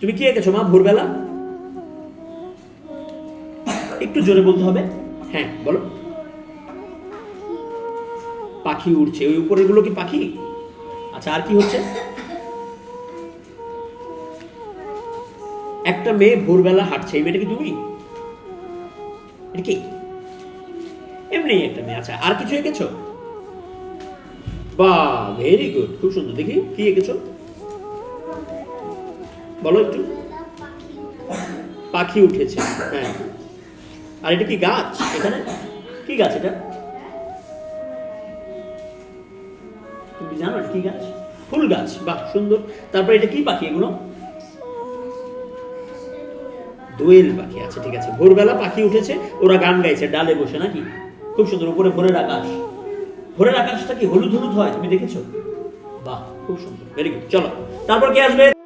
তুমি কি এঁকেছো মা, ভোরবেলা? একটু জোরে বলতে হবে। হ্যাঁ বলো। পাখি উড়ছে। ওই উপরেরগুলো কি পাখি? আচ্ছা আর কি হচ্ছে? একটা মেয়ে ভোরবেলা হাঁটছে। এই মেয়েটা কি তুমি? এটা কি? এমনি একটা মেয়ে। আচ্ছা আর কিছু এঁকেছো? বাহ ভেরি গুড খুব সুন্দর। দেখি, কি এঁকেছো? বলো একটু। পাখি উঠেছে হ্যাঁ। আর এটা কি গাছ এখানে? কি গাছ এটা? তুমি জানো কি গাছ? ফুল গাছ, বাহ, সুন্দর। তারপর এটা কি পাখি এগুলো? দোয়েল পাখি আচ্ছা ঠিক আছে। ভোরবেলা পাখি উঠেছে, ওরা গান গাইছে, ডালে বসে নাকি? খুব সুন্দর, উপরে ভোরের আকাশ। ভোরের আকাশটা কি হলুদ হলুদ হয়, তুমি দেখেছ? বাহ, খুব সুন্দর ভেরি গুড চলো, তারপর কি আসবে?